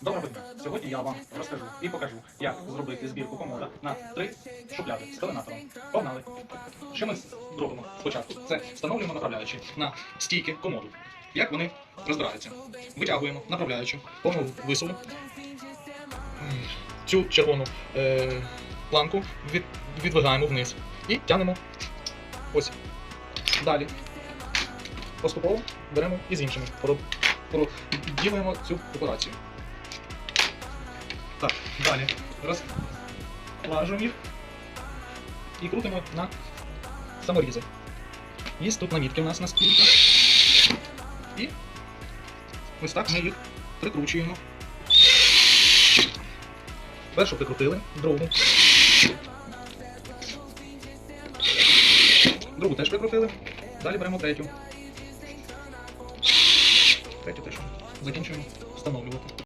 Доброго дня. Сьогодні я вам розкажу і покажу, як зробити збірку комода на три шухляди з пеленатором. Погнали. Що ми зробимо спочатку? Це встановлюємо направляючи на стійки комоду. Як вони розбираються? Витягуємо направляючу повну висову. Цю червону е, планку від, відвигаємо вниз і тянемо ось. Далі. Поступово беремо і з іншими. Проділуємо цю операцію. Так, далі. Розлажуємо їх і крутимо на саморізи. Є тут намітки у нас на стільки. І ось так ми їх прикручуємо. Першу прикрутили, другу. Другу теж прикрутили. Далі беремо третю. Третю теж закінчуємо встановлювати.